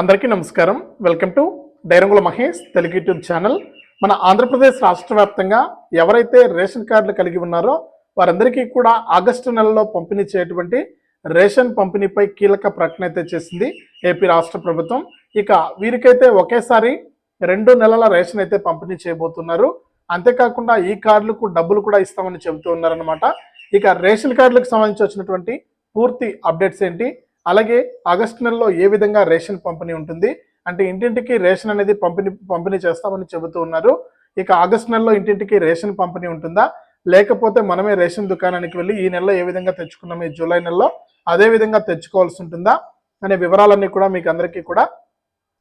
అందరికీ నమస్కారం. Welcome to Dairangula Mahesh Telugu YouTube channel. మన ఆంధ్రప్రదేశ్ రాష్ట్ర వ్యాప్తంగా ఎవరైతే రేషన్ కార్డులు కలిగి ఉన్నారో వారందరికీ కూడా ఆగస్టు నెలలో పంపిణీ చేయటువంటి రేషన్ పంపిణీపై కీలక ప్రకటన అయితే చేసింది ఏపీ రాష్ట్ర ప్రభుత్వం. ఇక వీరికైతే ఒకేసారి రెండు నెలల రేషన్ అయితే పంపిణీ చేయబోతున్నారు. అంతేకాకుండా ఈ కార్డులకు డబ్బులు కూడా ఇస్తామని చెబుతూ ఉన్నారనమాట ఇక రేషన్ కార్డులకు సంబంధించి వచ్చినటువంటి పూర్తి అప్డేట్స్ ఏంటి? అలాగే ఆగస్టు నెలలో ఏ విధంగా రేషన్ పంపిణీ ఉంటుంది? అంటే ఇంటింటికి రేషన్ అనేది పంపిణీ పంపిణీ చేస్తామని చెబుతూ ఉన్నారు. ఇక ఆగస్టు నెలలో ఇంటింటికి రేషన్ పంపిణీ ఉంటుందా? లేకపోతే మనమే రేషన్ దుకాణానికి వెళ్ళి ఈ నెలలో ఏ విధంగా తెచ్చుకున్నాము? ఈ జూలై నెలలో అదే విధంగా తెచ్చుకోవాల్సి ఉంటుందా? అనే వివరాలన్నీ కూడా మీకు అందరికీ కూడా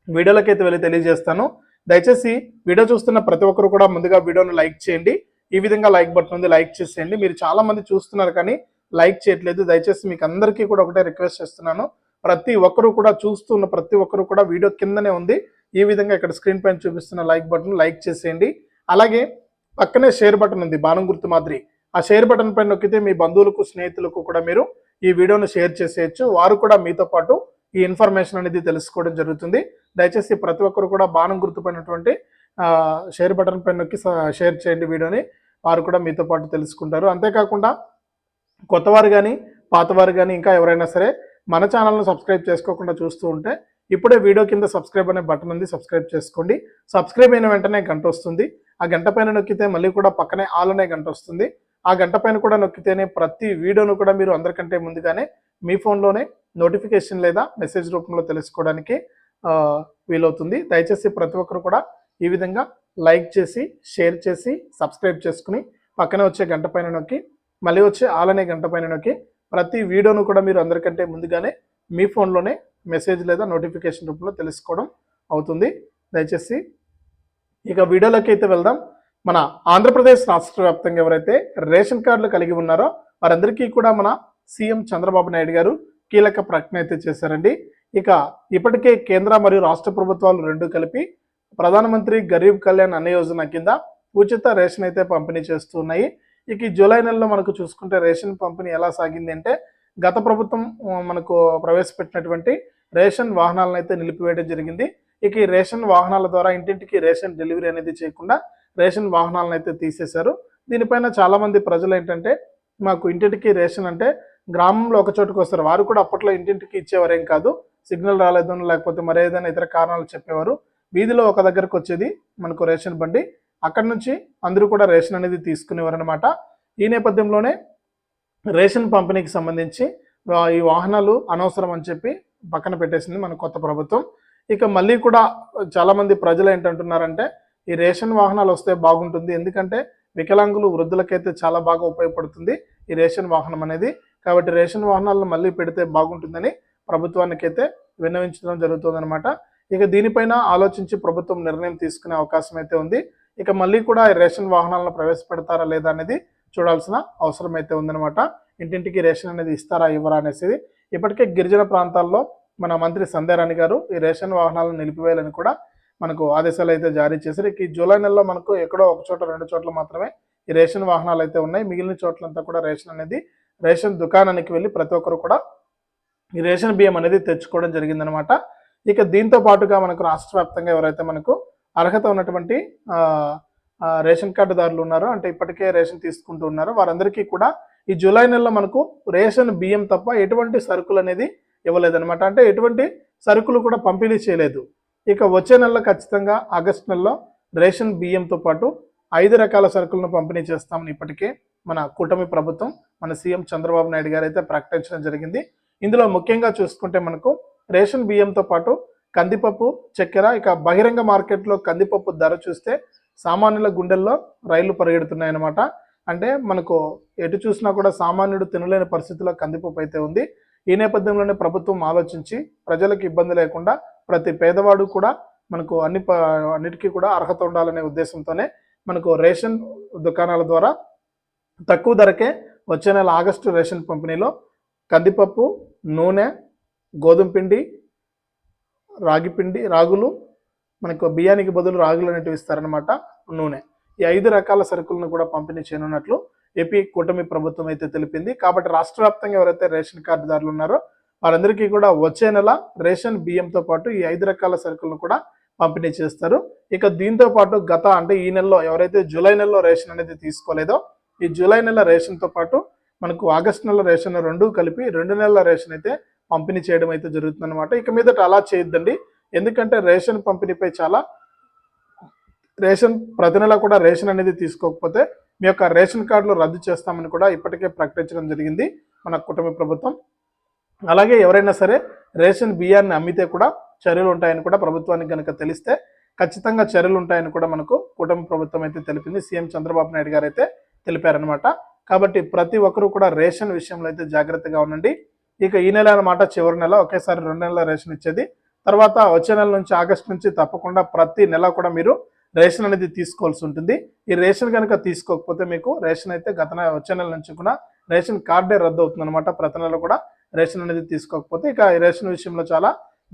వీడియోలకైతే వెళ్ళి తెలియజేస్తాను. దయచేసి వీడియో చూస్తున్న ప్రతి ఒక్కరు కూడా ముందుగా వీడియోను లైక్ చేయండి. ఈ విధంగా లైక్ బటన్ ఉంది లైక్ చేసేయండి. మీరు చాలా మంది చూస్తున్నారు కానీ లైక్ చేయట్లేదు. దయచేసి మీకు అందరికీ కూడా ఒకటే రిక్వెస్ట్ చేస్తున్నాను. ప్రతి ఒక్కరు కూడా చూస్తున్న ప్రతి ఒక్కరు కూడా వీడియో కిందనే ఉంది. ఈ విధంగా ఇక్కడ స్క్రీన్ పైన చూపిస్తున్న లైక్ బటన్ లైక్ చేసేయండి. అలాగే పక్కనే షేర్ బటన్ ఉంది బాణం గుర్తు మాదిరి. ఆ షేర్ బటన్ పైన నొక్కితే మీ బంధువులకు స్నేహితులకు కూడా మీరు ఈ వీడియోను షేర్ చేసేయచ్చు. వారు కూడా మీతో పాటు ఈ ఇన్ఫర్మేషన్ అనేది తెలుసుకోవడం జరుగుతుంది. దయచేసి ప్రతి ఒక్కరు కూడా బాణం గుర్తుపడినటువంటి షేర్ బటన్ పైన నొక్కి షేర్ చేయండి వీడియోని. వారు కూడా మీతో పాటు తెలుసుకుంటారు. అంతేకాకుండా కొత్తవారు కానీ పాతవారు కానీ ఇంకా ఎవరైనా సరే మన ఛానల్ను సబ్స్క్రైబ్ చేసుకోకుండా చూస్తూ ఉంటే ఇప్పుడే వీడియో కింద సబ్స్క్రైబ్ అనే బటన్ ఉంది సబ్స్క్రైబ్ చేసుకోండి. సబ్స్క్రైబ్ అయిన వెంటనే గంట వస్తుంది. ఆ గంట పైన నొక్కితే మళ్ళీ కూడా పక్కనే ఆల్ అనే గంట వస్తుంది. ఆ గంట పైన కూడా నొక్కితేనే ప్రతి వీడియోను కూడా మీరు అందరికంటే ముందుగానే మీ ఫోన్లోనే నోటిఫికేషన్ లేదా మెసేజ్ రూపంలో తెలుసుకోవడానికి వీలవుతుంది. దయచేసి ప్రతి ఒక్కరు కూడా ఈ విధంగా లైక్ చేసి షేర్ చేసి సబ్స్క్రైబ్ చేసుకుని పక్కనే వచ్చే గంట పైన నొక్కి మళ్ళీ వచ్చే ఆలనే గంట పైన నొక్కి ప్రతి వీడియోను కూడా మీరు అందరికంటే ముందుగానే మీ ఫోన్లోనే మెసేజ్ లేదా నోటిఫికేషన్ రూపంలో తెలుసుకోవడం అవుతుంది. దయచేసి ఇక వీడియోలోకి అయితే వెళ్దాం. మన ఆంధ్రప్రదేశ్ రాష్ట్ర వ్యాప్తంగా ఎవరైతే రేషన్ కార్డులు కలిగి ఉన్నారో వారందరికీ కూడా మన సీఎం చంద్రబాబు నాయుడు గారు కీలక ప్రకటన అయితే చేశారండి. ఇక ఇప్పటికే కేంద్ర మరియు రాష్ట్ర ప్రభుత్వాలు రెండు కలిపి ప్రధానమంత్రి గరీబ్ కళ్యాణ్ అన్న యోజన కింద ఉచిత రేషన్ అయితే పంపిణీ చేస్తున్నాయి. ఇక ఈ జూలై నెలలో మనకు చూసుకుంటే రేషన్ పంపిణీ ఎలా సాగింది అంటే గత ప్రభుత్వం మనకు ప్రవేశపెట్టినటువంటి రేషన్ వాహనాలను అయితే నిలిపివేయడం జరిగింది. ఇక ఈ రేషన్ వాహనాల ద్వారా ఇంటింటికి రేషన్ డెలివరీ అనేది చేయకుండా రేషన్ వాహనాలను అయితే తీసేశారు. దీనిపైన చాలామంది ప్రజలు ఏంటంటే మాకు ఇంటింటికి రేషన్ అంటే గ్రామంలో ఒక చోటుకు వస్తారు. వారు కూడా అప్పట్లో ఇంటింటికి ఇచ్చేవారేం కాదు. సిగ్నల్ రాలేదని లేకపోతే మరేదైనా ఇతర కారణాలు చెప్పేవారు. వీధిలో ఒక దగ్గరకు వచ్చేది మనకు రేషన్ బండి. అక్కడి నుంచి అందరూ కూడా రేషన్ అనేది తీసుకునేవారనమాట ఈ నేపథ్యంలోనే రేషన్ పంపిణీకి సంబంధించి ఈ వాహనాలు అనవసరం అని చెప్పి పక్కన పెట్టేసింది మన కొత్త ప్రభుత్వం. ఇక మళ్ళీ కూడా చాలామంది ప్రజలు ఏంటంటున్నారంటే ఈ రేషన్ వాహనాలు వస్తే బాగుంటుంది. ఎందుకంటే వికలాంగులు వృద్ధులకైతే చాలా బాగా ఉపయోగపడుతుంది ఈ రేషన్ వాహనం అనేది. కాబట్టి రేషన్ వాహనాలను మళ్ళీ పెడితే బాగుంటుందని ప్రభుత్వానికైతే విన్నవించడం జరుగుతుందన్నమాట. ఇక దీనిపైన ఆలోచించి ప్రభుత్వం నిర్ణయం తీసుకునే అవకాశం అయితే ఉంది. ఇక మళ్ళీ కూడా ఈ రేషన్ వాహనాలను ప్రవేశపెడతారా లేదా అనేది చూడాల్సిన అవసరం అయితే ఉందన్నమాట. ఇంటింటికి రేషన్ అనేది ఇస్తారా ఇవ్వరా అనేసి. ఇప్పటికే గిరిజన ప్రాంతాల్లో మన మంత్రి సంధ్యారాణి గారు ఈ రేషన్ వాహనాలను నిలిపివేయాలని కూడా మనకు ఆదేశాలు అయితే జారీ చేశారు. ఈ జూలై నెలలో మనకు ఎక్కడో ఒక చోట రెండు చోట్ల మాత్రమే ఈ రేషన్ వాహనాలు అయితే ఉన్నాయి. మిగిలిన చోట్లంతా కూడా రేషన్ అనేది రేషన్ దుకాణానికి వెళ్ళి ప్రతి ఒక్కరు కూడా ఈ రేషన్ బియ్యం అనేది తెచ్చుకోవడం జరిగిందనమాట ఇక దీంతో పాటుగా మనకు రాష్ట్ర వ్యాప్తంగా ఎవరైతే మనకు అర్హత ఉన్నటువంటి రేషన్ కార్డుదారులు ఉన్నారు అంటే ఇప్పటికే రేషన్ తీసుకుంటూ ఉన్నారు వారందరికీ కూడా ఈ జూలై నెలలో మనకు రేషన్ బియ్యం తప్ప ఎటువంటి సరుకులు అనేది ఇవ్వలేదన్నమాట. అంటే ఎటువంటి సరుకులు కూడా పంపిణీ చేయలేదు. ఇక వచ్చే నెలలో ఖచ్చితంగా ఆగస్ట్ నెలలో రేషన్ బియ్యంతో పాటు ఐదు రకాల సరుకులను పంపిణీ చేస్తామని ఇప్పటికే మన కూటమి ప్రభుత్వం మన సీఎం చంద్రబాబు నాయుడు గారు అయితే ప్రకటించడం జరిగింది. ఇందులో ముఖ్యంగా చూసుకుంటే మనకు రేషన్ బియ్యంతో పాటు కందిపప్పు చక్కెర ఇక బహిరంగ మార్కెట్లో కందిపప్పు ధర చూస్తే సామాన్యుల గుండెల్లో రైళ్ళు పరిగెడుతున్నాయన్నమాట. అంటే మనకు ఎటు చూసినా కూడా సామాన్యుడు తినలేని పరిస్థితిలో కందిపప్పు అయితే ఉంది. ఈ నేపథ్యంలోనే ప్రభుత్వం ఆలోచించి ప్రజలకు ఇబ్బంది లేకుండా ప్రతి పేదవాడు కూడా మనకు అన్ని ప- అన్నిటికీ కూడా అర్హత ఉండాలనే ఉద్దేశంతోనే మనకు రేషన్ దుకాణాల ద్వారా తక్కువ ధరకే వచ్చే నెల ఆగస్టు రేషన్ పంపిణీలో కందిపప్పు నూనె గోధుమ పిండి రాగి పిండి రాగులు మనకు బియ్యానికి బదులు రాగులు అనేటివి ఇస్తారనమాట నూనె. ఈ ఐదు రకాల సరుకులను కూడా పంపిణీ చేయనున్నట్లు ఏపీ కూటమి ప్రభుత్వం అయితే తెలిపింది. కాబట్టి రాష్ట్ర వ్యాప్తంగా ఎవరైతే రేషన్ కార్డుదారులు ఉన్నారో వారందరికీ కూడా వచ్చే నెల రేషన్ బియ్యంతో పాటు ఈ ఐదు రకాల సరుకులను కూడా పంపిణీ చేస్తారు. ఇక దీంతో పాటు గత అంటే ఈ నెలలో ఎవరైతే జూలై నెలలో రేషన్ అనేది తీసుకోలేదో ఈ జూలై నెల రేషన్తో పాటు మనకు ఆగస్ట్ నెల రేషన్ రెండు కలిపి రెండు నెలల రేషన్ అయితే పంపిణీ చేయడం అయితే జరుగుతుందన్నమాట. ఇక మీదట అలా చేయొద్దండి. ఎందుకంటే రేషన్ పంపిణీపై చాలా రేషన్ ప్రతి నెల కూడా రేషన్ అనేది తీసుకోకపోతే మీ యొక్క రేషన్ కార్డులు రద్దు చేస్తామని కూడా ఇప్పటికే ప్రకటించడం జరిగింది మన కుటుంబ ప్రభుత్వం. అలాగే ఎవరైనా సరే రేషన్ బియ్యాన్ని అమ్మితే కూడా చర్యలు ఉంటాయని కూడా ప్రభుత్వానికి కనుక తెలిస్తే ఖచ్చితంగా చర్యలు ఉంటాయని కూడా మనకు కుటుంబ ప్రభుత్వం అయితే తెలిపింది. సీఎం చంద్రబాబు నాయుడు గారు అయితే తెలిపారనమాట కాబట్టి ప్రతి ఒక్కరూ కూడా రేషన్ విషయంలో అయితే జాగ్రత్తగా ఉండండి. ఇక ఈ నెల అనమాట చివరి నెల ఒకేసారి రెండు నెలల రేషన్ ఇచ్చేది. తర్వాత వచ్చే నెల నుంచి ఆగస్ట్ నుంచి తప్పకుండా ప్రతి నెల కూడా మీరు రేషన్ అనేది తీసుకోవాల్సి ఉంటుంది. ఈ రేషన్ కనుక తీసుకోకపోతే మీకు రేషన్ అయితే గత వచ్చే నెల నుంచి కూడా రేషన్ కార్డే రద్దు అవుతుంది అనమాట ప్రతి నెల కూడా రేషన్ అనేది తీసుకోకపోతే ఇక ఈ రేషన్ విషయంలో చాలా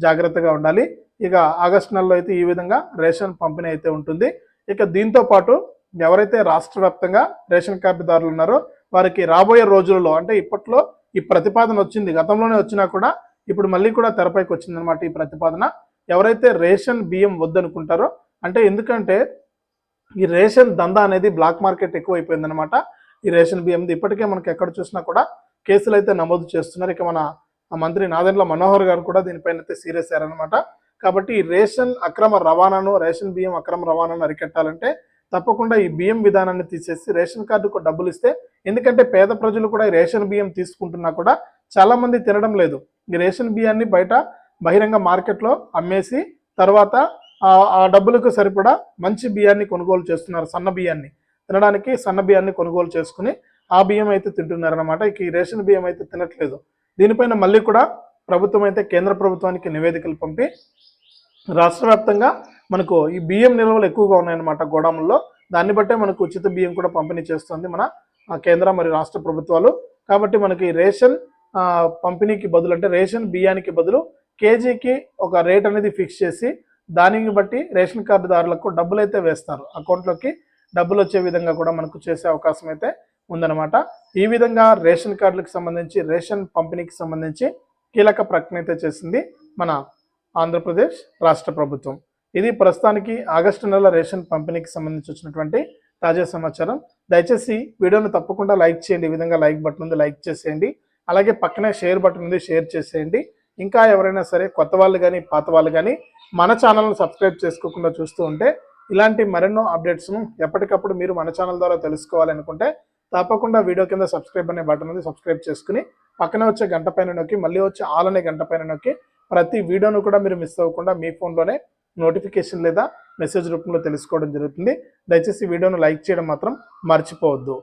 జాగ్రత్తగా ఉండాలి. ఇక ఆగస్ట్ నెలలో అయితే ఈ విధంగా రేషన్ పంపిణీ అయితే ఉంటుంది. ఇక దీంతో పాటు ఎవరైతే రాష్ట్ర వ్యాప్తంగా రేషన్ కార్డుదారులు ఉన్నారో వారికి రాబోయే రోజులలో అంటే ఇప్పట్లో ఈ ప్రతిపాదన వచ్చింది గతంలోనే వచ్చినా కూడా ఇప్పుడు మళ్ళీ కూడా తెరపైకి వచ్చింది అనమాట ఈ ప్రతిపాదన. ఎవరైతే రేషన్ బియ్యం వద్దనుకుంటారో అంటే ఎందుకంటే ఈ రేషన్ దందా అనేది బ్లాక్ మార్కెట్ ఎక్కువైపోయింది అనమాట ఈ రేషన్ బియ్యం ఇప్పటికే మనకి ఎక్కడ చూసినా కూడా కేసులు అయితే నమోదు చేస్తున్నారు. ఇక మన మంత్రి నాదెండ్ల మనోహర్ గారు కూడా దీనిపైన అయితే సీరియస్ అయ్యారనమాట కాబట్టి ఈ రేషన్ అక్రమ రవాణాను రేషన్ బియ్యం అక్రమ రవాణాను అరికట్టాలంటే తప్పకుండా ఈ బియ్యం విధానాన్ని తీసేసి రేషన్ కార్డుకు డబ్బులు ఇస్తే ఎందుకంటే పేద ప్రజలు కూడా ఈ రేషన్ బియ్యం తీసుకుంటున్నా కూడా చాలామంది తినడం లేదు. ఈ రేషన్ బియ్యాన్ని బయట బహిరంగ మార్కెట్లో అమ్మేసి తర్వాత ఆ డబ్బులకు సరిపడా మంచి బియ్యాన్ని కొనుగోలు చేస్తున్నారు సన్న బియ్యాన్ని. తినడానికి సన్న బియ్యాన్ని కొనుగోలు చేసుకుని ఆ బియ్యం అయితే తింటున్నారనమాట ఇక ఈ రేషన్ బియ్యం అయితే తినట్లేదు. దీనిపైన మళ్ళీ కూడా ప్రభుత్వం అయితే కేంద్ర ప్రభుత్వానికి నివేదికలు పంపి రాష్ట్ర వ్యాప్తంగా మనకు ఈ బియ్యం నిల్వలు ఎక్కువగా ఉన్నాయన్నమాట గోడాముల్లో. దాన్ని బట్టే మనకు ఉచిత బియ్యం కూడా పంపిణీ చేస్తుంది మన కేంద్ర మరియు రాష్ట్ర ప్రభుత్వాలు. కాబట్టి మనకి రేషన్ పంపిణీకి బదులు అంటే రేషన్ బియ్యానికి బదులు కేజీకి ఒక రేట్ అనేది ఫిక్స్ చేసి దానికి బట్టి రేషన్ కార్డుదారులకు డబ్బులు అయితే వేస్తారు. అకౌంట్లోకి డబ్బులు వచ్చే విధంగా కూడా మనకు చేసే అవకాశం అయితే ఉందన్నమాట. ఈ విధంగా రేషన్ కార్డులకు సంబంధించి రేషన్ పంపిణీకి సంబంధించి కీలక ప్రకటన అయితే చేసింది మన ఆంధ్రప్రదేశ్ రాష్ట్ర ప్రభుత్వం. ఇది ప్రస్తుతానికి ఆగస్టు నెల రేషన్ పంపిణీకి సంబంధించి వచ్చినటువంటి తాజా సమాచారం. దయచేసి వీడియోను తప్పకుండా లైక్ చేయండి. ఈ విధంగా లైక్ బటన్ ఉంది లైక్ చేసేయండి. అలాగే పక్కనే షేర్ బటన్ ఉంది షేర్ చేసేయండి. ఇంకా ఎవరైనా సరే కొత్త వాళ్ళు కానీ పాత వాళ్ళు కానీ మన ఛానల్ను సబ్స్క్రైబ్ చేసుకోకుండా చూస్తూ ఉంటే ఇలాంటి మరెన్నో అప్డేట్స్ను ఎప్పటికప్పుడు మీరు మన ఛానల్ ద్వారా తెలుసుకోవాలనుకుంటే తప్పకుండా వీడియో కింద సబ్స్క్రైబ్ అనే బటన్ ఉంది సబ్స్క్రైబ్ చేసుకుని పక్కన వచ్చే గంట పైన నొక్కి మళ్ళీ వచ్చే ఆల్ అనే గంట పైన నొక్కి ప్రతి వీడియోను కూడా మీరు మిస్ అవ్వకుండా మీ ఫోన్లోనే నోటిఫికేషన్ లేదా మెసేజ్ రూపంలో తెలుసుకోవడం జరుగుతుంది. దయచేసి వీడియోను లైక్ చేయడం మాత్రం మర్చిపోవద్దు.